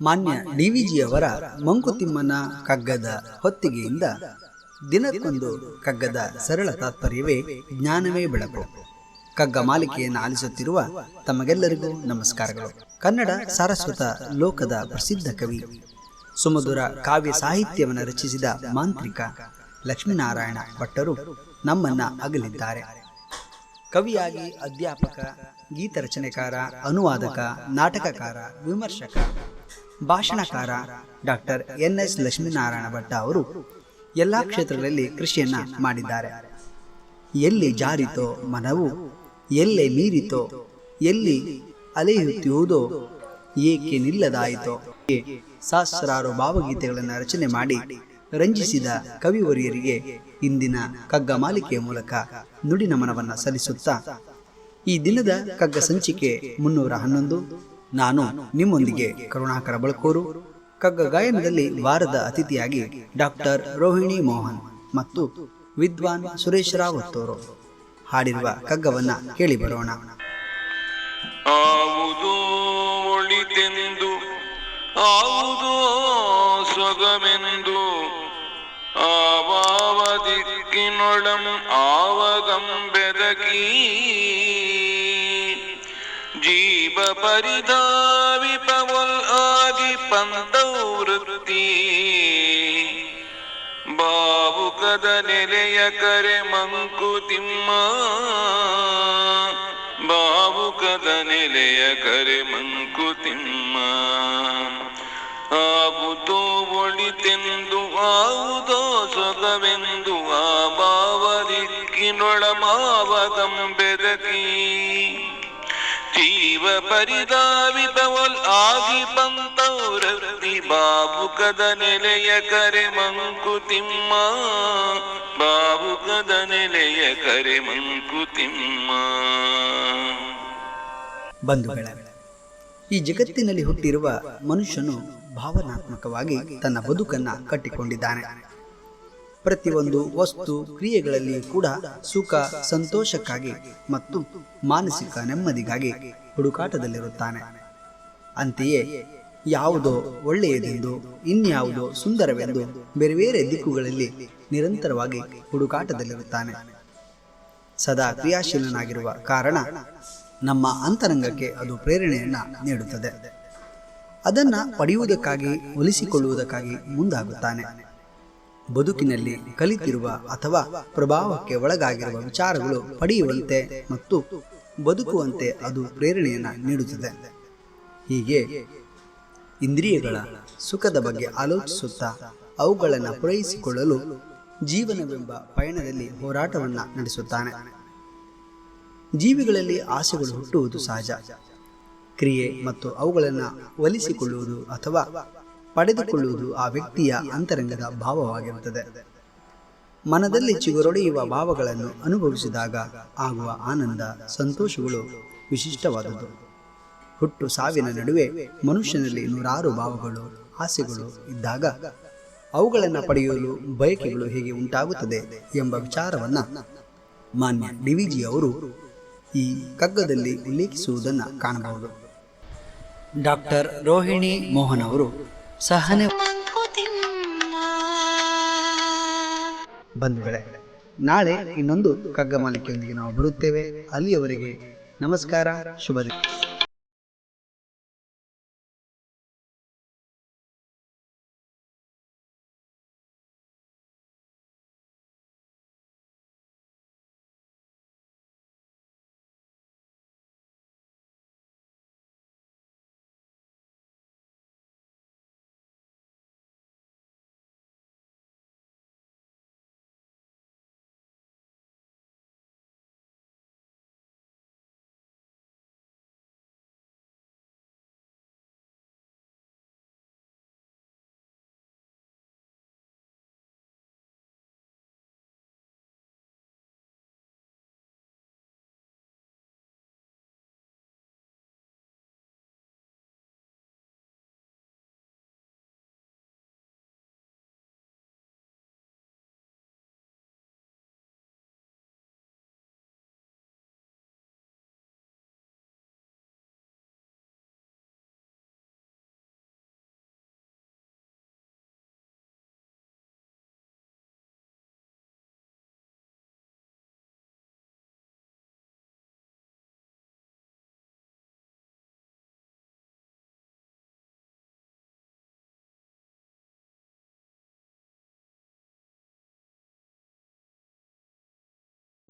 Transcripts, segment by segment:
ಮಾನ್ಯ ಡಿವಿಜಿಯವರ ಮಂಕುತಿಮ್ಮನ ಕಗ್ಗದ ಹೊತ್ತಿಗೆಯಿಂದ ದಿನಕ್ಕೊಂದು ಕಗ್ಗದ ಸರಳ ತಾತ್ಪರ್ಯವೇ ಜ್ಞಾನವೇ ಬೆಳಕು. ಕಗ್ಗ ಮಾಲಿಕೆಯನ್ನು ಆಲಿಸುತ್ತಿರುವ ತಮಗೆಲ್ಲರಿಗೂ ನಮಸ್ಕಾರಗಳು. ಕನ್ನಡ ಸಾರಸ್ವತ ಲೋಕದ ಪ್ರಸಿದ್ಧ ಕವಿ. ಸುಮಧುರ ಕಾವ್ಯ ಸಾಹಿತ್ಯವನ್ನು ರಚಿಸಿದ ಮಾಂತ್ರಿಕ ಲಕ್ಷ್ಮೀನಾರಾಯಣ ಭಟ್ಟರು ನಮ್ಮನ್ನ ಅಗಲಿದ್ದಾರೆ. ಕವಿಯಾಗಿ ಅಧ್ಯಾಪಕ, ಗೀತ ರಚನೆಕಾರ, ಅನುವಾದಕ, ನಾಟಕಕಾರ, ವಿಮರ್ಶಕ, ಭಾಷಣಕಾರ doctor N S Lakshminarayana Bhatta ಅವರು ಎಲ್ಲ ಕ್ಷೇತ್ರಗಳಲ್ಲಿ ಕೃಷಿಯನ್ನ ಮಾಡಿದ್ದಾರೆ. ಎಲ್ಲಿ ಜಾರಿತೋ ಮನವು, ಎಲ್ಲೆ ಮೀರಿತೋ, ಎಲ್ಲಿ ಅಲೆಯುತ್ತಿರುವುದೋ, ಏಕೆ ನಿಲ್ಲದಾಯಿತೋ ಸಹಸ್ರಾರು ಭಾವಗೀತೆಗಳನ್ನು ರಚನೆ ಮಾಡಿ ರಂಜಿಸಿದ ಕವಿವರಿಯರಿಗೆ ಇಂದಿನ ಕಗ್ಗ ಮಾಲಿಕೆಯ ಮೂಲಕ ನುಡಿ ನಮನವನ್ನು ಸಲ್ಲಿಸುತ್ತಾ ಈ ದಿನದ ಕಗ್ಗ ಸಂಚಿಕೆ ಮುನ್ನೂರ ಹನ್ನೊಂದು. ನಾನು ನಿಮ್ಮೊಂದಿಗೆ ಕರುಣಾಕರ ಬಳಕೋರು. ಕಗ್ಗ ಗಾಯನದಲ್ಲಿ ವಾರದ ಅತಿಥಿಯಾಗಿ ಡಾಕ್ಟರ್ ರೋಹಿಣಿ ಮೋಹನ್ ಮತ್ತು ವಿದ್ವಾನ್ ಸುರೇಶ್ ರಾವತ್ತೋರು ಹಾಡಿರುವ ಕಗ್ಗವನ್ನ ಕೇಳಿ ಬರೋಣ. ಆವುದೋ ಸೊಗಮೆಂದು ಆವಾವ ಆವಗಂ ಬೆದಕಿ. ಜೀವ ಪರಿಧಾವಿಪವಲ್ ಆಗಿ ಪಂತವೃತ್ತಿ ಬಾವುಕದ ನೆಲೆಯ ಕರೆ ಮಂಕುತಿಮ್ಮ ಬಾವುಕದ ನೆಲೆಯ ಕರೆ ಆವುದೋ ಒಳಿತೆಂದು ಆವುದೋ ಸೊಗವೆಂದು ಆ ಬಾವದಿಕ್ಕಿನೊಳ ಮಾವಗಂಬೆದಕಿ ಜೀವ ಪರಿದಾವಿತವಲ್ ಆಗಿ ಪಂತೌರತಿ ಬಾಬುಕದ ನೆಲೆಯ ಕರೆ ಮಂಕುತಿಮ್ಮ ಬಾಬುಕದ ನೆಲೆಯ ಕರೆ ಮಂಕುತಿಮ್ಮ ಬಂಧುಗಳ, ಈ ಜಗತ್ತಿನಲ್ಲಿ ಹುಟ್ಟಿರುವ ಮನುಷ್ಯನು ಭಾವನಾತ್ಮಕವಾಗಿ ತನ್ನ ಬದುಕನ್ನ ಕಟ್ಟಿಕೊಂಡಿದ್ದಾನೆ. ಪ್ರತಿಯೊಂದು ವಸ್ತು ಕ್ರಿಯೆಗಳಲ್ಲಿ ಕೂಡ ಸುಖ, ಸಂತೋಷಕ್ಕಾಗಿ ಮತ್ತು ಮಾನಸಿಕ ನೆಮ್ಮದಿಗಾಗಿ ಹುಡುಕಾಟದಲ್ಲಿರುತ್ತಾನೆ. ಅಂತೆಯೇ ಯಾವುದೋ ಒಳ್ಳೆಯದೆಂದು, ಇನ್ಯಾವುದೋ ಸುಂದರವೆಂದು ಬೇರೆ ಬೇರೆ ದಿಕ್ಕುಗಳಲ್ಲಿ ನಿರಂತರವಾಗಿ ಹುಡುಕಾಟದಲ್ಲಿರುತ್ತಾನೆ. ಸದಾ ಕ್ರಿಯಾಶೀಲನಾಗಿರುವ ಕಾರಣ ನಮ್ಮ ಅಂತರಂಗಕ್ಕೆ ಅದು ಪ್ರೇರಣೆಯನ್ನ ನೀಡುತ್ತದೆ. ಅದನ್ನ ಪಡೆಯುವುದಕ್ಕಾಗಿ, ಒಲಿಸಿಕೊಳ್ಳುವುದಕ್ಕಾಗಿ ಮುಂದಾಗುತ್ತಾನೆ. ಬದುಕಿನಲ್ಲಿ ಕಲಿತಿರುವ ಅಥವಾ ಪ್ರಭಾವಕ್ಕೆ ಒಳಗಾಗಿರುವ ವಿಚಾರಗಳು ಪಡೆಯುವಂತೆ ಮತ್ತು ಬದುಕುವಂತೆ ಅದು ಪ್ರೇರಣೆಯನ್ನು ನೀಡುತ್ತದೆ. ಹೀಗೆ ಇಂದ್ರಿಯಗಳ ಸುಖದ ಬಗ್ಗೆ ಆಲೋಚಿಸುತ್ತಾ ಅವುಗಳನ್ನು ಪೂರೈಸಿಕೊಳ್ಳಲು ಜೀವನವೆಂಬ ಪಯಣದಲ್ಲಿ ಹೋರಾಟವನ್ನು ನಡೆಸುತ್ತಾನೆ. ಜೀವಿಗಳಲ್ಲಿ ಆಸೆಗಳು ಹುಟ್ಟುವುದು ಸಹಜ. ಕ್ರಿಯೆ ಮತ್ತು ಅವುಗಳನ್ನು ಒಲಿಸಿಕೊಳ್ಳುವುದು ಅಥವಾ ಪಡೆದುಕೊಳ್ಳುವುದು ಆ ವ್ಯಕ್ತಿಯ ಅಂತರಂಗದ ಭಾವವಾಗಿರುತ್ತದೆ. ಮನದಲ್ಲಿ ಚಿಗುರೊಡೆಯುವ ಭಾವಗಳನ್ನು ಅನುಭವಿಸಿದಾಗ ಆಗುವ ಆನಂದ, ಸಂತೋಷಗಳು ವಿಶಿಷ್ಟವಾದದ್ದು. ಹುಟ್ಟು ಸಾವಿನ ನಡುವೆ ಮನುಷ್ಯನಲ್ಲಿ ನೂರಾರು ಭಾವಗಳು, ಆಸೆಗಳು ಇದ್ದಾಗ ಅವುಗಳನ್ನು ಪಡೆಯಲು ಬಯಕೆಗಳು ಹೇಗೆ ಉಂಟಾಗುತ್ತದೆ ಎಂಬ ವಿಚಾರವನ್ನು ಮಾನ್ಯ ಡಿವಿಜಿ ಅವರು ಈ ಕಗ್ಗದಲ್ಲಿ ಉಲ್ಲೇಖಿಸುವುದನ್ನು ಕಾಣಬಹುದು. ಡಾಕ್ಟರ್ ರೋಹಿಣಿ ಮೋಹನ್ ಅವರು ಸಹನೆ ಬಂಧುಗಳೇ, ನಾಳೆ ಇನ್ನೊಂದು ಕಗ್ಗ ಮಾಲಿಕೆಯೊಂದಿಗೆ ನಾವು ಬರುತ್ತೇವೆ. ಅಲ್ಲಿಯವರೆಗೆ ನಮಸ್ಕಾರ, ಶುಭ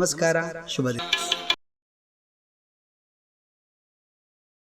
ನಮಸ್ಕಾರ ಶುಭ ದಿನ